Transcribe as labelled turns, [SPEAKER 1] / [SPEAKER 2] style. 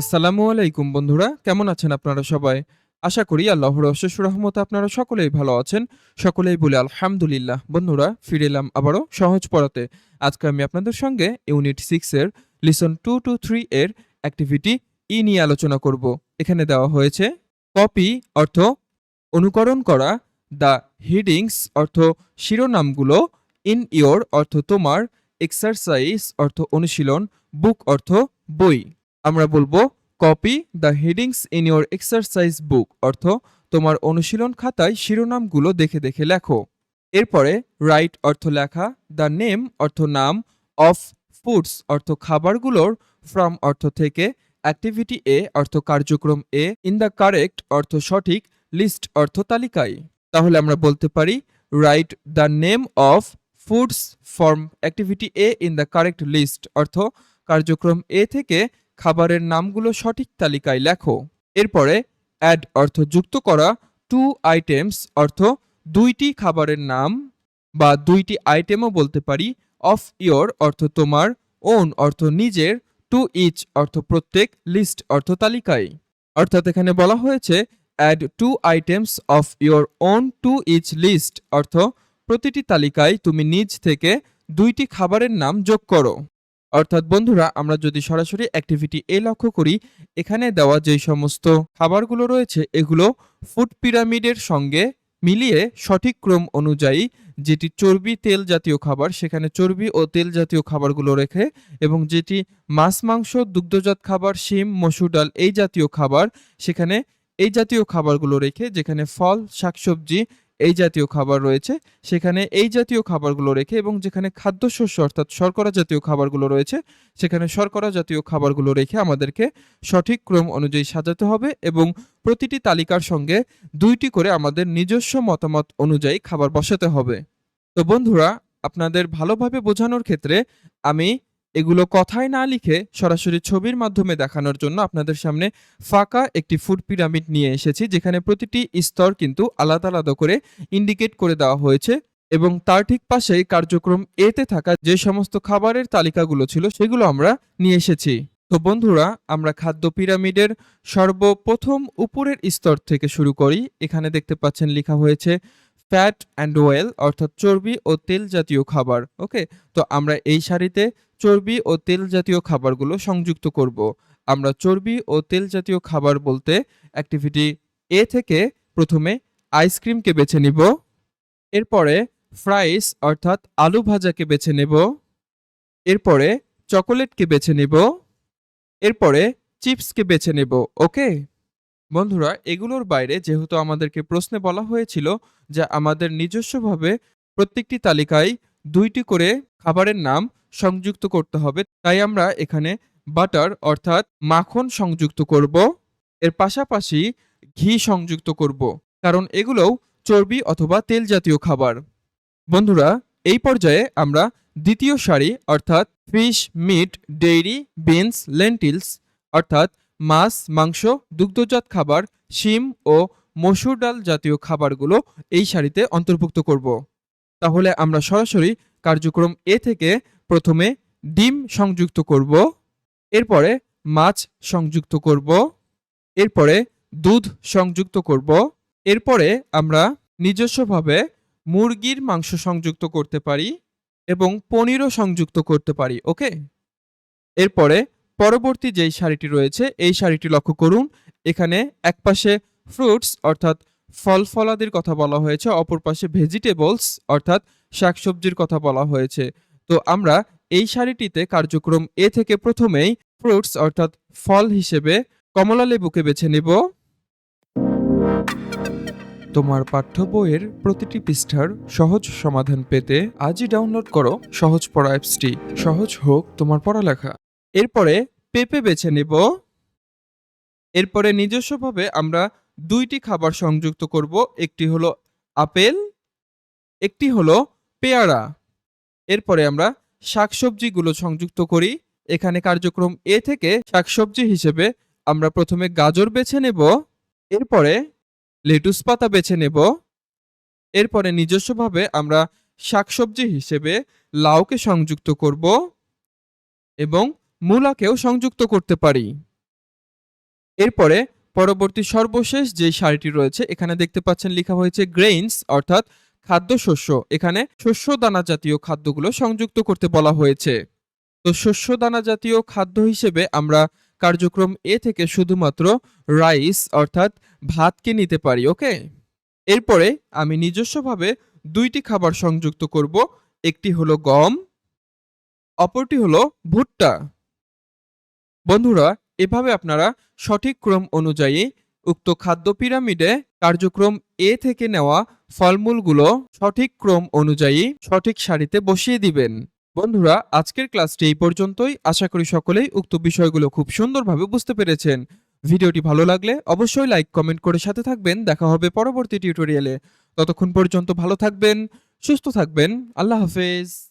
[SPEAKER 1] আসসালামু আলাইকুম বন্ধুরা, কেমন আছেন আপনারা সবাই? আশা করি আল্লাহর অশেষ রহমত আপনারা সকলেই ভালো আছেন। সকলেই বলে আলহামদুলিল্লাহ। বন্ধুরা, ফিরে এলাম আবারও সহজ পড়াতে। আজকে আমি আপনাদের সঙ্গে ইউনিট সিক্স এর লিসন টু টু থ্রি এর অ্যাক্টিভিটি ই নিয়ে আলোচনা করব। এখানে দেওয়া হয়েছে কপি অর্থ অনুকরণ করা দ্য হিডিংস অর্থ শিরোনামগুলো ইন ইয়োর অর্থ তোমার এক্সারসাইজ অর্থ অনুশীলন বুক অর্থ বই। আমরা বলব copy the headings in your exercise book অর্থ তোমার অনুশীলন খাতায় শিরোনামগুলো দেখে দেখে লেখো। এরপরে রাইট অর্থ লেখা দ্য নেম অর্থ নাম অফ ফুডস অর্থ খাবারগুলোর ফ্রম অর্থ থেকে অ্যাক্টিভিটি এ অর্থ কার্যক্রম এ ইন দ্য কারেক্ট অর্থ সঠিক লিস্ট অর্থ তালিকায়। তাহলে আমরা বলতে পারি write the name of foods from activity A in the correct list অর্থ কার্যক্রম এ থেকে খাবারের নামগুলো সঠিক তালিকায় লেখো। এরপরে অ্যাড অর্থ যুক্ত করা টু আইটেমস অর্থ দুইটি খাবারের নাম বা দুইটি আইটেমও বলতে পারি অফ ইয়োর অর্থ তোমার ওন অর্থ নিজের টু ইচ অর্থ প্রত্যেক লিস্ট অর্থ তালিকায়। অর্থাৎ এখানে বলা হয়েছে add two items of your own to each list অর্থ প্রতিটি তালিকায় তুমি নিজ থেকে দুইটি খাবারের নাম যোগ করো। অর্থাৎ বন্ধুরা, আমরা যদি সরাসরি অ্যাক্টিভিটি এ লক্ষ্য করি, এখানে দেওয়া যেই সমস্ত খাবারগুলো রয়েছে, এগুলো ফুড পিরামিডের সঙ্গে মিলিয়ে সঠিক ক্রম অনুযায়ী যেটি চর্বি তেল জাতীয় খাবার, সেখানে চর্বি ও তেল জাতীয় খাবারগুলো রেখে এবং যেটি মাছ, মাংস, দুগ্ধজাত খাবার, শিম, মসুর ডাল, এই জাতীয় খাবার, সেখানে এই জাতীয় খাবারগুলো রেখে যেখানে ফল, শাকসবজি এই জাতীয় খাবার রয়েছে, সেখানে এই জাতীয় খাবারগুলো রেখে এবং যেখানে খাদ্যশস্য অর্থাৎ শর্করা জাতীয় খাবারগুলো রয়েছে, সেখানে শর্করা জাতীয় খাবারগুলো রেখে আমাদেরকে সঠিক ক্রম অনুযায়ী সাজাতে হবে এবং প্রতিটি তালিকার সঙ্গে দুইটি করে আমাদের নিজস্ব মতামত অনুযায়ী খাবার বসাতে হবে। তো বন্ধুরা, আপনাদের ভালোভাবে বোঝানোর ক্ষেত্রে আমি এগুলো কথায় না লিখে সরাসরি ছবির মাধ্যমে দেখানোর জন্য আপনাদের সামনে ফাঁকা একটি ফুড পিরামিড নিয়ে এসেছি, যেখানে প্রতিটি স্তর কিন্তু আলাদা আলাদা করে ইন্ডিকেট করে দেওয়া হয়েছে এবং তার ঠিক পাশেই কার্যক্রম এতে থাকা যে সমস্ত খাবারের তালিকাগুলো ছিল সেগুলো আমরা নিয়ে এসেছি। তো বন্ধুরা, আমরা খাদ্য পিরামিডের সর্বপ্রথম উপরের স্তর থেকে শুরু করি। এখানে দেখতে পাচ্ছেন লেখা হয়েছে ফ্যাট অ্যান্ড ওয়েল অর্থাৎ চর্বি ও তেল জাতীয় খাবার, ওকে? তো আমরা এই সারিতে চর্বি ও তেল জাতীয় খাবারগুলো সংযুক্ত করব। আমরা চর্বি ও তেল জাতীয় খাবার বলতে অ্যাক্টিভিটি এ থেকে প্রথমে আইসক্রিমকে বেছে নিব। এরপরে ফ্রাইস অর্থাৎ আলু ভাজাকে বেছে নেব। এরপরে চকোলেটকে বেছে নেব। এরপরে চিপসকে বেছে নেব ওকে বন্ধুরা, এগুলোর বাইরে যেহেতু আমাদেরকে প্রশ্নে বলা হয়েছিল যে আমাদের নিজস্বভাবে প্রত্যেকটি তালিকায় দুইটি করে খাবারের নাম সংযুক্ত করতে হবে। তাই আমরা এখানে বাটার অর্থাৎ মাখন সংযুক্ত করব। এর পাশাপাশি ঘি সংযুক্ত করব। কারণ এগুলোও চর্বি অথবা তেল জাতীয় খাবার। বন্ধুরা, এই পর্যায়ে আমরা দ্বিতীয় সারি অর্থাৎ fish, meat, dairy, beans, lentils অর্থাৎ মাছ, মাংস, দুগ্ধজাত খাবার, শিম ও মসুর ডাল জাতীয় খাবারগুলো এই সারিতে অন্তর্ভুক্ত করব। তাহলে আমরা সরাসরি কার্যক্রম এ থেকে প্রথমে ডিম সংযুক্ত করব, এরপরে মাছ সংযুক্ত করব, এরপরে দুধ সংযুক্ত করব, এরপরে আমরা নিজস্বভাবে মুরগির মাংস সংযুক্ত করতে পারি এবং পনিরও সংযুক্ত করতে পারি, ওকে? এরপরে পরবর্তী যেই শাড়িটি রয়েছে, এই শাড়িটি লক্ষ্য করুন, এখানে একপাশে ফ্রুটস, অর্থাৎ ফল ফলাদির কথা বলা হয়েছে, অপর পাশে ভেজিটেবলস, অর্থাৎ শাকসবজির কথা বলা হয়েছে। তো আমরা এই শাড়িটিতে কার্যক্রম এ থেকে প্রথমেই ফ্রুটস অর্থাৎ ফল হিসেবে কমলা লেবুকে বেছে নেব। তোমার পাঠ্য বইয়ের প্রতিটি পৃষ্ঠার সহজ সমাধান পেতে আজই ডাউনলোড করো সহজ পড়া অ্যাপসটি। সহজ হোক তোমার পড়ালেখা। এরপরে পেঁপে বেছে নেব। এরপরে নিজস্বভাবে আমরা দুইটি খাবার সংযুক্ত করব। একটি হলো আপেল, একটি হলো পেয়ারা। এরপরে আমরা শাকসবজিগুলো সংযুক্ত করি। এখানে কার্যক্রম এ থেকে শাকসবজি হিসেবে আমরা প্রথমে গাজর বেছে নেব, এরপরে লেটুস পাতা বেছে নেব, এরপরে নিজস্বভাবে আমরা শাকসবজি হিসেবে লাউকে সংযুক্ত করব এবং মূলাকেও সংযুক্ত করতে পারি। এরপরে পরবর্তী সর্বশেষ যে সারিটি রয়েছে, এখানে দেখতে পাচ্ছেন লেখা হয়েছে গ্রেইনস অর্থাৎ খাদ্যশস্য এখানে শস্য দানা জাতীয় খাদ্যগুলো সংযুক্ত করতে বলা হয়েছে। তো শস্য দানা জাতীয় খাদ্য হিসেবে আমরা কার্যক্রম এ থেকে শুধুমাত্র রাইস অর্থাৎ ভাতকে নিতে পারি, ওকে? এরপরে আমি নিজস্বভাবে দুইটি খাবার সংযুক্ত করব। একটি হলো গম, অপরটি হলো ভুট্টা। বন্ধুরা, এভাবে আপনারা সঠিক ক্রম অনুযায়ী উক্ত খাদ্য পিরামিডে কার্যক্রম এ থেকে নেওয়া ফলমূলগুলো সঠিক ক্রম অনুযায়ী সঠিক সারিতে বসিয়ে দিবেন। বন্ধুরা, আজকের ক্লাসটি এই পর্যন্তই। আশা করি সকলেই উক্ত বিষয়গুলো খুব সুন্দরভাবে বুঝতে পেরেছেন। ভিডিওটি ভালো লাগলে অবশ্যই লাইক, কমেন্ট করে সাথে থাকবেন। দেখা হবে পরবর্তী টিউটোরিয়ালে। ততক্ষণ পর্যন্ত ভালো থাকবেন, সুস্থ থাকবেন। আল্লাহ হাফেজ।